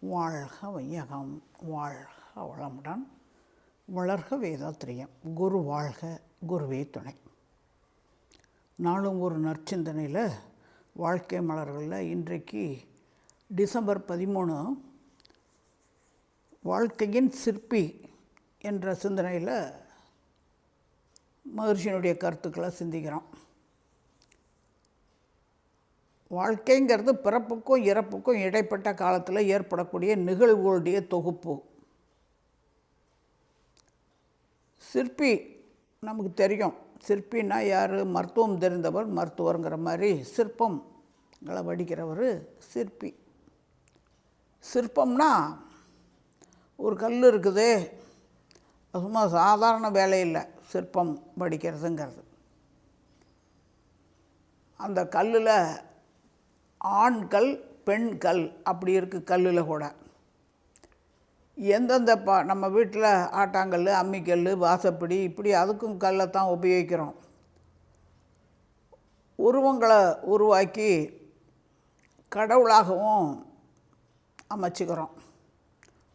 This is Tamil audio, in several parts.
வாழ்க வையகம் வாழ்க வளமுடன். வளர்க வேதாத்திரியம் குரு வாழ்க குருவே துணை. நாளும் ஒரு நற்சிந்தனையில் வாழ்க்கை மலர்களில் இன்றைக்கு டிசம்பர் பதிமூணு வாழ்க்கையின் சிற்பி என்ற சிந்தனையில் மகிழ்ச்சியினுடைய கருத்துக்களை சிந்திக்கிறோம். வாழ்க்கைங்கிறது பிறப்புக்கும் இறப்புக்கும் இடைப்பட்ட காலத்தில் ஏற்படக்கூடிய நிகழ்வுகளுடைய தொகுப்பு. சிற்பி நமக்கு தெரியும். சிற்பின்னா யார்? மருத்துவம் தெரிந்தவர் மருத்துவருங்கிற மாதிரி சிற்பங்களை வடிக்கிறவர் சிற்பி. சிற்பம்னா ஒரு கல் இருக்குது. சும்மா சாதாரண வேலையில் சிற்பம் வடிக்கிறதுங்கிறது. அந்த கல்லில் ஆண்கள் பெண்கள் அப்படி இருக்குது கல்லில் கூட. எந்தெந்த பா நம்ம வீட்டில் ஆட்டாங்கல் அம்மிக்கல் வாசப்படி இப்படி அதுக்கும் கல்லை தான் உபயோகிக்கிறோம். உருவங்களை உருவாக்கி கடவுளாகவும் அமைச்சுக்கிறோம்.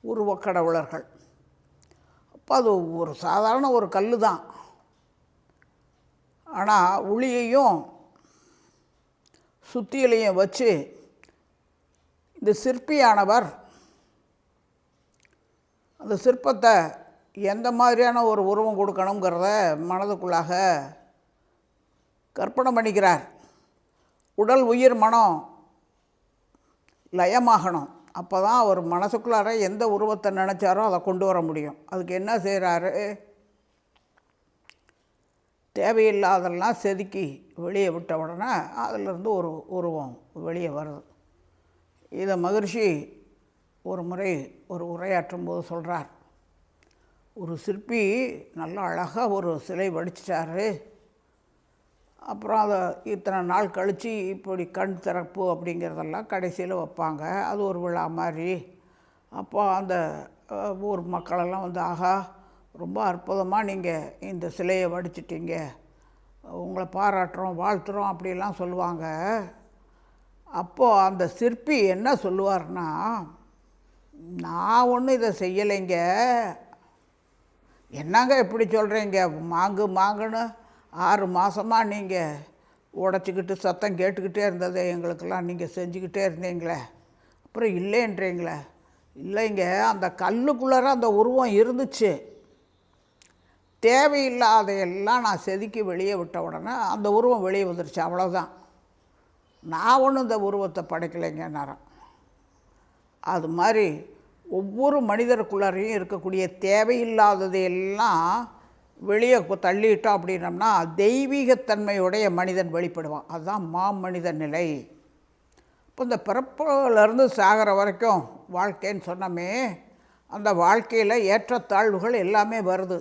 உருவக்கடவுளர்கள் அப்போ அது ஒரு சாதாரண ஒரு கல் தான் ஆனால் உளியையும் சுத்தியிலையும் வச்சு இந்த சிற்பியானவர் அந்த சிற்பத்தை எந்த மாதிரியான ஒரு உருவம் கொடுக்கணுங்கிறத மனதுக்குள்ளாக கற்பனை பண்ணிக்கிறார். உடல் உயிர் மனம் லயமாகணும். அப்போ தான் அவர் மனசுக்குள்ளார எந்த உருவத்தை நினச்சாரோ அதை கொண்டு வர முடியும். அதுக்கு என்ன செய்கிறாரு தேவையில்லாதெல்லாம் செதுக்கி வெளியே விட்ட உடனே அதிலிருந்து ஒரு உருவம் வெளியே வருது. இதை மகிழ்ச்சி ஒரு முறை ஒரு உரையாற்றும் போது சொல்கிறார் ஒரு சிற்பி நல்லா அழகாக ஒரு சிலை வடிச்சிட்டாரு. அப்புறம் அதை இத்தனை நாள் கழித்து இப்படி கண் திறப்பு அப்படிங்கிறதெல்லாம் கடைசியில் வைப்பாங்க. அது ஒரு விழா மாதிரி. அப்போ அந்த ஊர் மக்களெல்லாம் வந்து ஆகா ரொம்ப அற்புதமாக நீங்கள் இந்த சிலையை வடிச்சிட்டீங்க. உங்களை பாராட்டுறோம் வாழ்த்துறோம் அப்படிலாம் சொல்லுவாங்க. அப்போது அந்த சிற்பி என்ன சொல்லுவார்னா நான் ஒன்றும் இதை செய்யலைங்க. என்னங்க இப்படி சொல்கிறீங்க மாங்கு மாங்குன்னு ஆறு மாதமாக நீங்கள் உடச்சிக்கிட்டு சத்தம் கேட்டுக்கிட்டே இருந்தது எங்களுக்கெல்லாம் நீங்கள் செஞ்சுக்கிட்டே இருந்தீங்களே. அப்புறம் இல்லைன்றீங்களே. இல்லைங்க அந்த கல்லுக்குள்ளார அந்த உருவம் இருந்துச்சு. தேவையில்லாதையெல்லாம் நான் செதுக்கி வெளியே விட்ட உடனே அந்த உருவம் வெளியே வந்துருச்சு அவ்வளோதான் நான் ஒன்றும் இந்த உருவத்தை படைக்கலைங்க நேரம். அது மாதிரி ஒவ்வொரு மனிதருக்குள்ளாரையும் இருக்கக்கூடிய தேவையில்லாததையெல்லாம் வெளியே தள்ளிட்டோம் அப்படின்னம்னா தெய்வீகத்தன்மையுடைய மனிதன் வெளிப்படுவான். அதுதான் மாமனித நிலை. இப்போ இந்த பிறப்புலேருந்து சாகிற வரைக்கும் வாழ்க்கைன்னு சொன்னோமே அந்த வாழ்க்கையில் ஏற்றத்தாழ்வுகள் எல்லாமே வருது.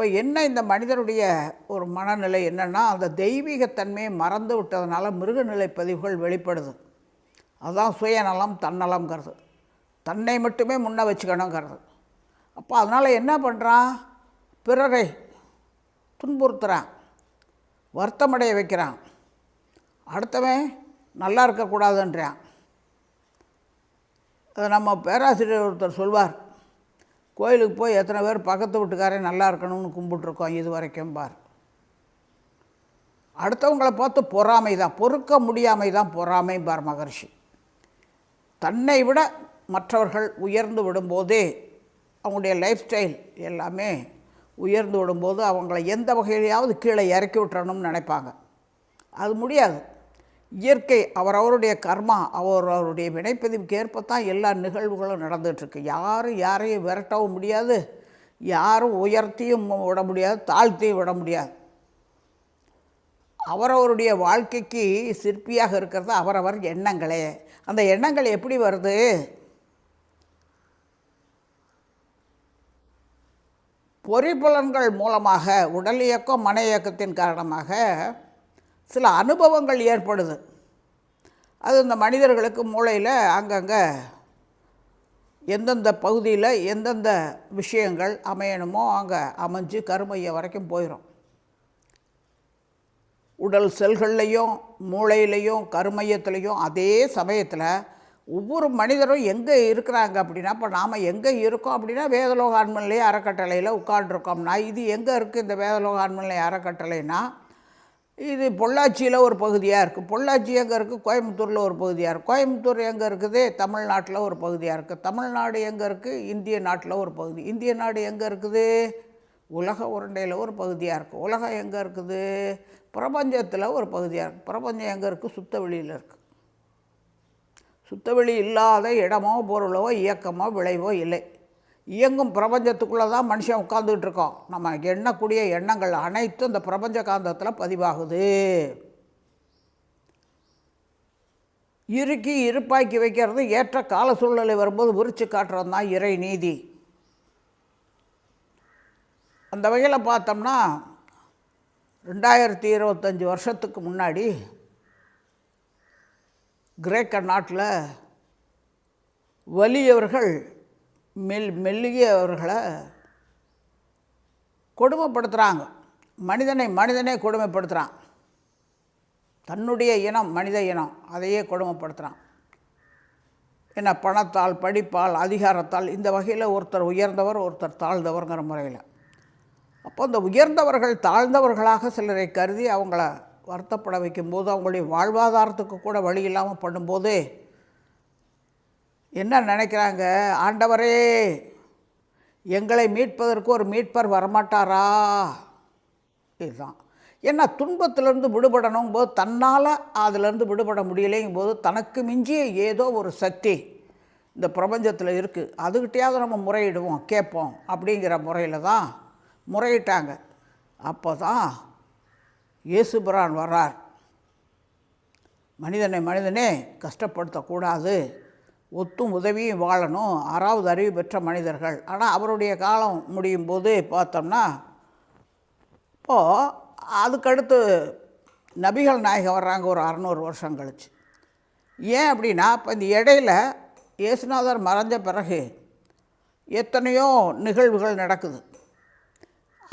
இப்போ என்ன இந்த மனிதனுடைய ஒரு மனநிலை என்னென்னா அந்த தெய்வீகத்தன்மையை மறந்து விட்டதுனால மிருகநிலை பதிவுகள் வெளிப்படுது. அதுதான் சுயநலம் தன்னலம்ங்கிறது. தன்னை மட்டுமே முன்ன வச்சுக்கணுங்கிறது. அப்போ அதனால் என்ன பண்ணுறான் பிறரை துன்புறுத்துகிறான் வருத்தமடைய வைக்கிறான். அடுத்தவன் நல்லா இருக்கக்கூடாதுன்றான். அது நம்ம பேராசிரியர் ஒருத்தர் சொல்வார். கோயிலுக்கு போய் எத்தனை பேர் பக்கத்து வீட்டுக்காரன் நல்லா இருக்கணும்னு கும்பிட்டுருக்கோம் இது வரைக்கும் பார். அடுத்தவங்களை பார்த்து பொறாமை தான் பொறுக்க முடியாமை தான் பொறாமை பார் மகர்ஷி. தன்னை விட மற்றவர்கள் உயர்ந்து விடும்போதே அவங்களுடைய லைஃப் ஸ்டைல் எல்லாமே உயர்ந்து விடும்போது அவங்கள எந்த வகையிலையாவது கீழே இறக்கி விட்டுறணும்னு நினைப்பாங்க. அது முடியாது. இயற்கை அவரவருடைய கர்மா அவர் அவருடைய வினைப்பதிவுக்கு ஏற்பத்தான் எல்லா நிகழ்வுகளும் நடந்துகிட்ருக்கு யாரும் யாரையும் விரட்டவும் முடியாது. யாரும் உயர்த்தியும் விட முடியாது தாழ்த்தியும் விட முடியாது. அவரவருடைய வாழ்க்கைக்கு சிற்பியாக இருக்கிறது அவரவர் எண்ணங்களே. அந்த எண்ணங்கள் எப்படி வருது? பொறிப்புலன்கள் மூலமாக உடல் இயக்கம் மன இயக்கத்தின் காரணமாக சில அனுபவங்கள் ஏற்படுது. அது இந்த மனிதர்களுக்கு மூளையில் அங்கங்கே எந்தெந்த பகுதியில் எந்தெந்த விஷயங்கள் அமையணுமோ அங்கே அமைஞ்சு கருமைய வரைக்கும் போயிடும் உடல் செல்கள்லையும் மூளையிலையும் கருமையத்துலேயும் அதே சமயத்தில் ஒவ்வொரு மனிதரும் எங்கே இருக்கிறாங்க அப்படின்னா இப்போ நாம் எங்கே இருக்கோம் அப்படின்னா வேதலோக ஆண்மநிலை அறக்கட்டளையில் உட்காண்டிருக்கோம்னா இது எங்கே இருக்குது இந்த வேதலோக ஆண்மநிலை அறக்கட்டளைனா இது பொள்ளாச்சியில் ஒரு பகுதியாக இருக்குது பொள்ளாச்சி எங்கே இருக்குது கோயம்புத்தூரில் ஒரு பகுதியாக இருக்குது கோயம்புத்தூர் எங்கே இருக்குது? தமிழ்நாட்டில் ஒரு பகுதியாக இருக்குது தமிழ்நாடு எங்கே இருக்குது இந்திய நாட்டில் ஒரு பகுதி. இந்திய நாடு எங்கே இருக்குது? உலக உருண்டையில் ஒரு பகுதியாக இருக்குது உலகம் எங்கே இருக்குது? பிரபஞ்சத்தில் ஒரு பகுதியாக இருக்குது பிரபஞ்சம் எங்கே இருக்குது சுத்த வெளியில் இருக்குது சுத்தவெளி இல்லாத இடமோ பொருளோ இயக்கமோ விளைவோ இல்லை. இயங்கும் பிரபஞ்சத்துக்குள்ளே தான் மனுஷன் உட்காந்துக்கிட்டு இருக்கோம். நம்ம எண்ணக்கூடிய எண்ணங்கள் அனைத்தும் இந்த பிரபஞ்ச காந்தத்தில் பதிவாகுது. இறுக்கி இருப்பாக்கி வைக்கிறது ஏற்ற கால சூழ்நிலை வரும்போது விரிச்சு காட்டுறது தான் இறை நீதி. அந்த வகையில் பார்த்தோம்னா ரெண்டாயிரத்தி இருபத்தஞ்சி வருஷத்துக்கு முன்னாடி கிரேக்க நாட்டில் வலியவர்கள் மெல் மெல்லியவர்களை கொடுமைப்படுத்துகிறாங்க மனிதனை மனிதனே கொடுமைப்படுத்துகிறான் தன்னுடைய இனம் மனித இனம் அதையே கொடுமைப்படுத்துகிறான் என்ன பணத்தால் படிப்பால் அதிகாரத்தால் இந்த வகையில் ஒருத்தர் உயர்ந்தவர் ஒருத்தர் தாழ்ந்தவர்ங்கிற முறையில். அப்போ இந்த உயர்ந்தவர்கள் தாழ்ந்தவர்களாக சிலரை கருதி அவங்கள வருத்தப்பட வைக்கும்போது அவங்களுடைய வாழ்வாதாரத்துக்கு கூட வழி இல்லாமல் பண்ணும்போது என்ன நினைக்கிறாங்க? ஆண்டவரே எங்களை மீட்பதற்கு ஒரு மீட்பர் வரமாட்டாரா? இதுதான். ஏன்னா துன்பத்திலேருந்து விடுபடணும் போது தன்னால் அதிலேருந்து விடுபட முடியலைங்கும் போது தனக்கு மிஞ்சிய ஏதோ ஒரு சக்தி இந்த பிரபஞ்சத்தில் இருக்குது அதுக்கிட்டையாவது நம்ம முறையிடுவோம் கேட்போம் அப்படிங்கிற முறையில் தான் முறையிட்டாங்க. அப்போ தான் இயேசுபிரான் வர்றார். மனிதனை மனிதனே கஷ்டப்படுத்தக்கூடாது. ஒத்தும் உதவியும் வாழணும். ஆறாவது அறிவு பெற்ற மனிதர்கள். ஆனால் அவருடைய காலம் முடியும் போது பார்த்தோம்னா இப்போது அதுக்கடுத்து நபிகள் நாயகம் வர்றாங்க ஒரு அறநூறு வருஷம் கழிச்சு. ஏன் அப்படின்னா இப்போ இந்த இடையில இயேசுநாதர் மறைஞ்ச பிறகு எத்தனையோ நிகழ்வுகள் நடக்குது.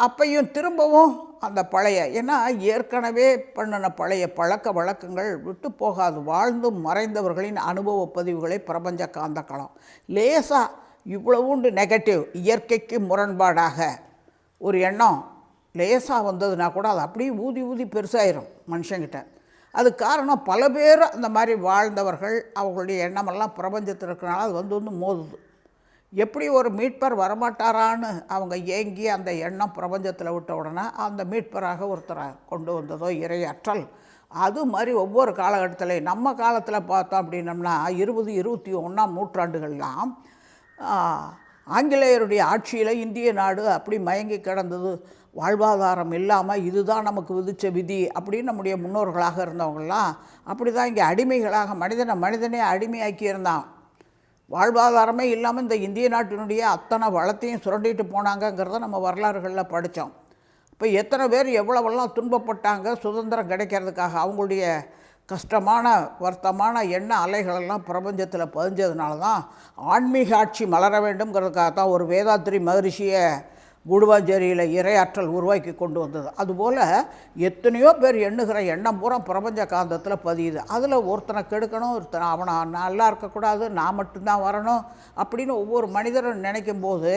அப்பையும் திரும்பவும் அந்த பழைய ஏன்னா ஏற்கனவே பண்ணின பழைய பழக்க வழக்கங்கள் விட்டு போகாது. வாழ்ந்தும் மறைந்தவர்களின் அனுபவ பதிவுகளை பிரபஞ்ச காந்த களம் லேசாக இவ்வளவுண்டு நெகட்டிவ் இயற்கைக்கு முரண்பாடாக. ஒரு எண்ணம் லேசாக வந்ததுன்னா கூட அது அப்படியே ஊதி ஊதி பெருசாயிரும் மனுஷங்கிட்ட. அது காரணம் பல பேர் அந்த மாதிரி வாழ்ந்தவர்கள் அவங்களுடைய எண்ணமெல்லாம் பிரபஞ்சத்தில் இருக்கிறனால அது வந்து வந்து மோதுது. எப்படி ஒரு மீட்பர் வரமாட்டாரான்னு அவங்க ஏங்கி அந்த எண்ணம் பிரபஞ்சத்தில் விட்ட உடனே அந்த மீட்பராக ஒருத்தரை கொண்டு வந்ததோ இரையாற்றல் அது மாதிரி ஒவ்வொரு காலகட்டத்திலையும் நம்ம காலத்தில் பார்த்தோம் அப்படின்னம்னா இருபது இருபத்தி ஒன்றாம் நூற்றாண்டுகள்லாம் ஆங்கிலேயருடைய ஆட்சியில் இந்திய நாடு அப்படி மயங்கி கிடந்தது. வாழ்வாதாரம் இல்லாமல் இதுதான் நமக்கு விதித்த விதி அப்படின்னு நம்முடைய முன்னோர்களாக இருந்தவங்களாம் அப்படி தான் இங்கே அடிமைகளாக மனிதனை மனிதனே அடிமையாக்கி இருந்தான் வாழ்வாதாரமே இல்லாமல் இந்த இந்திய நாட்டினுடைய அத்தனை வளத்தையும் சுரண்டிட்டு போனாங்கங்கிறத நம்ம வரலாறுகளில் படித்தோம். இப்போ எத்தனை பேர் எவ்வளவெல்லாம் துன்பப்பட்டாங்க சுதந்திரம் கிடைக்கிறதுக்காக? அவங்களுடைய கஷ்டமான வருத்தமான எண்ண அலைகளெல்லாம் பிரபஞ்சத்தில் பதிஞ்சதுனால தான் ஆன்மீக ஆட்சி மலர வேண்டும்ங்கிறதுக்காக தான் ஒரு வேதாத்திரி மகரிஷியை குடுவாஞ்சேரியில் இரையாற்றல் உருவாக்கி கொண்டு வந்தது. அதுபோல் எத்தனையோ பேர் எண்ணுகிற எண்ணம் பூரா பிரபஞ்ச காந்தத்தில் பதியுது. அதில் ஒருத்தனை கெடுக்கணும் ஒருத்தனை அவனை நல்லா இருக்கக்கூடாது நான் மட்டும்தான் வரணும் அப்படின்னு ஒவ்வொரு மனிதரும் நினைக்கும் போது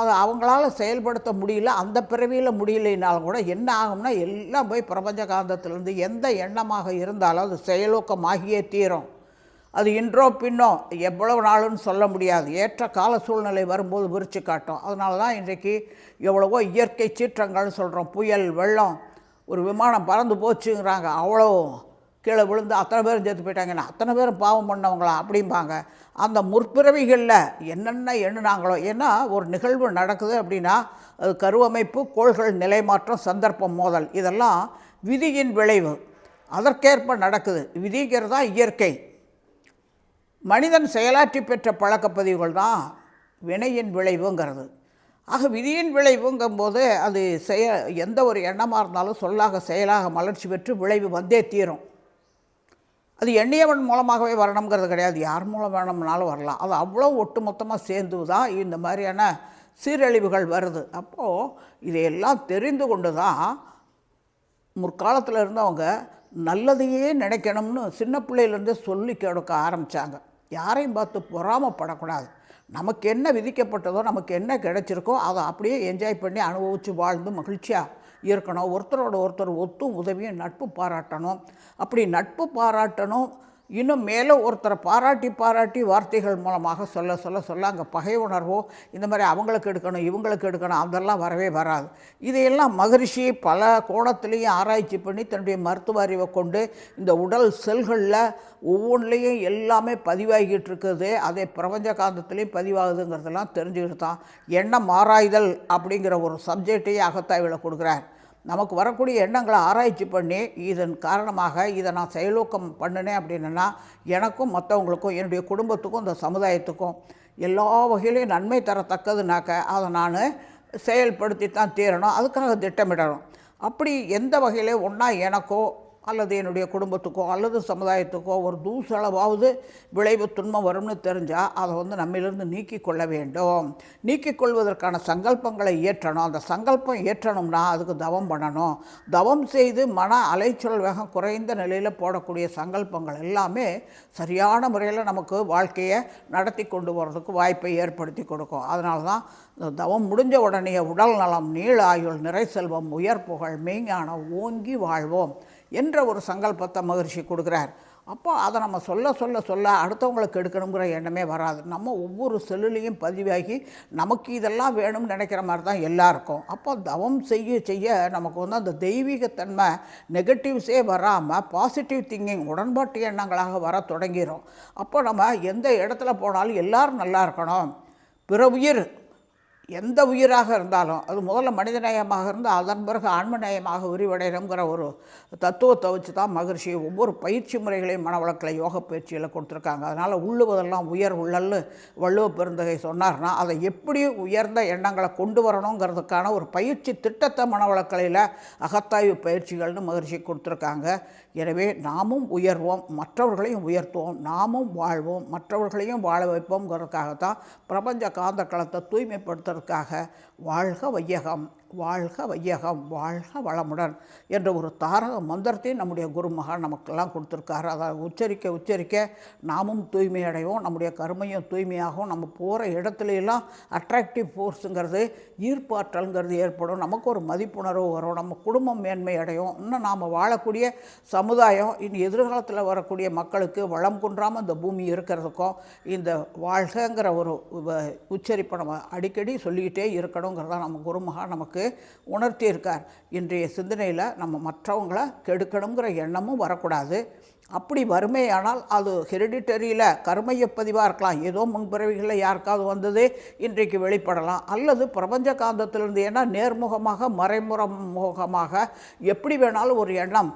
அதை அவங்களால செயல்படுத்த முடியல அந்த பிறவியில் முடியலைனாலும் கூட என்ன ஆகும்னா எல்லாம் போய் பிரபஞ்ச காந்தத்திலேருந்து எந்த எண்ணமாக இருந்தாலும் அது செயலூக்கமாகியே தீரும். அது இன்றோ பின்னோ எவ்வளவு நாளுன்னு சொல்ல முடியாது. ஏற்ற கால சூழ்நிலை வரும்போது விரிச்சு காட்டும். அதனால தான் இன்றைக்கு எவ்வளவோ இயற்கை சீற்றங்கள்னு சொல்கிறோம் புயல் வெள்ளம் ஒரு விமானம் பறந்து போச்சுங்கிறாங்க. அவ்வளோ கீழே விழுந்து அத்தனை பேரும் சேர்த்து போயிட்டாங்கன்னா அத்தனை பேரும் பாவம் பண்ணவங்களா அப்படிம்பாங்க. அந்த முற்பிறவிகளில் என்னென்ன எண்ணுனாங்களோ ஏன்னா ஒரு நிகழ்வு நடக்குது அப்படின்னா அது கருவமைப்பு கோள்கள் நிலைமாற்றம் சந்தர்ப்பம் மோதல். இதெல்லாம் விதியின் விளைவு. அதற்கேற்ப நடக்குது. விதிங்கிறது தான் இயற்கை. மனிதன் செயலாற்றி பெற்ற பழக்கப்பதிவுகள் தான் வினையின் விளைவுங்கிறது. ஆக விதியின் விளைவுங்கும்போது அது செய எந்த ஒரு எண்ணமாக இருந்தாலும் சொல்லாக செயலாக மலர்ச்சி பெற்று விளைவு வந்தே தீரும். அது எண்ணியவன் மூலமாகவே வரணுங்கிறது கிடையாது. யார் மூலம் வேணும்னாலும் வரலாம். அது அவ்வளோ ஒட்டு மொத்தமாக சேர்ந்து தான் இந்த மாதிரியான சீரழிவுகள் வருது. அப்போது இதையெல்லாம் தெரிந்து கொண்டு தான் முற்காலத்தில் இருந்தவங்க நல்லதையே நினைக்கணும்னு சின்ன பிள்ளையிலேருந்தே சொல்லி கொடுக்க ஆரம்பித்தாங்க யாரையும் பார்த்து பொறாமப்படக்கூடாது. நமக்கு என்ன விதிக்கப்பட்டதோ நமக்கு என்ன கிடைச்சிருக்கோ அதை அப்படியே என்ஜாய் பண்ணி அனுபவித்து வாழ்ந்து மகிழ்ச்சியாக இருக்கணும். ஒருத்தரோட ஒருத்தர் ஒத்தும் உதவியும் நட்பு பாராட்டணும். அப்படி நட்பு பாராட்டணும் இன்னும் மேலே ஒருத்தரை பாராட்டி பாராட்டி வார்த்தைகள் மூலமாக சொல்ல சொல்ல சொல்ல அங்கே பகை உணர்வோ இந்த மாதிரி அவங்களுக்கு எடுக்கணும் இவங்களுக்கு எடுக்கணும் அதெல்லாம் வரவே வராது. இதையெல்லாம் மகரிஷி பல கோணத்துலேயும் ஆராய்ச்சி பண்ணி தன்னுடைய மருத்துவ அறிவை கொண்டு இந்த உடல் செல்களில் ஒவ்வொன்றிலையும் எல்லாமே பதிவாகிட்டு இருக்குது அதே பிரபஞ்ச காந்தத்துலேயும் பதிவாகுதுங்கிறதெல்லாம் தெரிஞ்சுக்கிட்டு தான் எண்ணம் ஆராய்தல் அப்படிங்கிற ஒரு சப்ஜெக்டையே அகத்தாய்வில் கொடுக்குறார். நமக்கு வரக்கூடிய எண்ணங்களை ஆராய்ச்சி பண்ணி இதன் காரணமாக இதை நான் செயலூக்கம் பண்ணினேன் அப்படின்னா எனக்கும் மற்றவங்களுக்கும் என்னுடைய குடும்பத்துக்கும் இந்த சமுதாயத்துக்கும் எல்லா வகையிலையும் நன்மை தரத்தக்கதுனாக்க அதை நான் செயல்படுத்தி தான் தீரணும் அதுக்காக திட்டமிடணும். அப்படி எந்த வகையிலே ஒன்றா எனக்கோ அல்லது என்னுடைய குடும்பத்துக்கோ அல்லது சமுதாயத்துக்கோ ஒரு தூசளவாவது விளைவு துன்பம் வரும்னு தெரிஞ்சால் அதை வந்து நம்மிலிருந்து நீக்கிக் கொள்ள வேண்டும். நீக்கிக் கொள்வதற்கான சங்கல்பங்களை ஏற்றணும் அந்த சங்கல்பம் ஏற்றணும்னா அதுக்கு தவம் பண்ணணும். தவம் செய்து மன அலைச்சல் வேகம் குறைந்த நிலையில் போடக்கூடிய சங்கல்பங்கள் எல்லாமே சரியான முறையில் நமக்கு வாழ்க்கையை நடத்தி கொண்டு வர்றதுக்கு வாய்ப்பை ஏற்படுத்தி கொடுக்கும். அதனால தான் இந்த தவம் முடிஞ்ச உடனே உடல் நலம் நீள ஆயுள் நிறை செல்வம் உயர் புகழ் மெய்ஞானம் ஓங்கி வாழ்வோம். என்ற ஒரு சங்கல்பத்தை மகிழ்ச்சி கொடுக்குறார். அப்போ அதை நம்ம சொல்ல சொல்ல சொல்ல அடுத்தவங்களுக்கு எடுக்கணுங்கிற எண்ணமே வராது. நம்ம ஒவ்வொரு செல்லுலேயும் பதிவாகி நமக்கு இதெல்லாம் வேணும்னு நினைக்கிற மாதிரி தான் எல்லாருக்கும். அப்போ தவம் செய்ய செய்ய நமக்கு வந்து அந்த தெய்வீகத்தன்மை நெகட்டிவ்ஸே வராமல் பாசிட்டிவ் திங்கிங் உடன்பாட்டு எண்ணங்களாக வர தொடங்கிடும் அப்போ நம்ம எந்த இடத்துல போனாலும் எல்லாரும் நல்லா இருக்கணும். பிற உயிர் எந்த உயிராக இருந்தாலும் அது முதல்ல மனிதநேயமாக இருந்து அதன் பிறகு ஆன்மநேயமாக விரிவடையணுங்கிற ஒரு தத்துவத்தை வச்சு தான் மகிழ்ச்சி ஒவ்வொரு பயிற்சி முறைகளையும் மனவளக்கலை யோக பயிற்சியில் கொடுத்துருக்காங்க. அதனால் உள்ளுவதெல்லாம் உயர் உள்ளல்னு வள்ளுவ பெருந்தகை சொன்னார்னா அதை எப்படி உயர்ந்த எண்ணங்களை கொண்டு வரணுங்கிறதுக்கான ஒரு பயிற்சி திட்டத்தை மனவளக்கலையில் அகத்தாய்வு பயிற்சிகள்னு மகிழ்ச்சி கொடுத்துருக்காங்க. எனவே நாமும் உயர்வோம் மற்றவர்களையும் உயர்த்துவோம் நாமும் வாழ்வோம் மற்றவர்களையும் வாழ வைப்போம்ங்கிறதுக்காகத்தான் பிரபஞ்ச காந்த களத்தை தூய்மைப்படுத்துறதுக்காக வாழ்க வையகம். வாழ்க வையகம் வாழ்க வளமுடன் என்ற ஒரு தாரக மந்திரத்தையும் நம்முடைய குருமகன் நமக்கெல்லாம் கொடுத்துருக்காரு. அதை உச்சரிக்க உச்சரிக்க நாமும் தூய்மை அடைவோம் நம்முடைய கருமையும் தூய்மையாகும். நம்ம போகிற இடத்துலலாம் அட்ராக்டிவ் ஃபோர்ஸுங்கிறது ஈர்ப்பாற்றல்ங்கிறது ஏற்படும். நமக்கு ஒரு மதிப்புணர்வு வரும். நம்ம குடும்பம் மேன்மை அடையும் இன்னும் நாம் வாழக்கூடிய சமுதாயம் இனி எதிர்காலத்தில் வரக்கூடிய மக்களுக்கு வளம் குன்றாமல் இந்த பூமி இருக்கிறதுக்கும் இந்த வாழ்கங்கிற ஒரு உச்சரிப்பை நம்ம அடிக்கடி சொல்லிக்கிட்டே இருக்கணுங்கிறதான் நம்ம குருமகா நமக்கு உணர்த்தி உணர்த்தியிருக்கார். இன்றைய சிந்தனையில் நம்ம மற்றவங்கள கெடுக்கணுங்கிற எண்ணமும் வரக்கூடாது. அப்படி வறுமையானால் அது ஹெரிடிட்டரியில் கருமையை பதிவாக இருக்கலாம். ஏதோ முன்பிறவிகளில் யாருக்காவது வந்தது இன்றைக்கு வெளிப்படலாம். அல்லது பிரபஞ்ச காந்தத்திலிருந்து ஏன்னா நேர்முகமாக மறைமுகமாக எப்படி வேணாலும் ஒரு எண்ணம்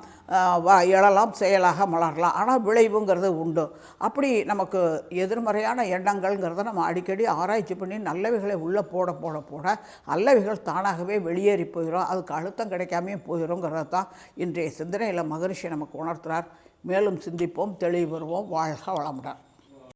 வ- எழலாம் செயலாக மலரலாம். ஆனால் விளைவுங்கிறது உண்டு. அப்படி நமக்கு எதிர்மறையான எண்ணங்கள்ங்கிறத நம்ம அடிக்கடி ஆராய்ச்சி பண்ணி நல்லவைகளை உள்ளே போட போட போட அல்லவைகள் தானாகவே வெளியேறி போயிடும் அதுக்கு அழுத்தம் கிடைக்காமே போயிடும்ங்கிறத தான் இன்றைய சிந்தனையில் மகரிஷி நமக்கு உணர்த்துறார். மேலும் சிந்திப்போம் தெளிவு வருவோம் வாழ்க வளமுடன்.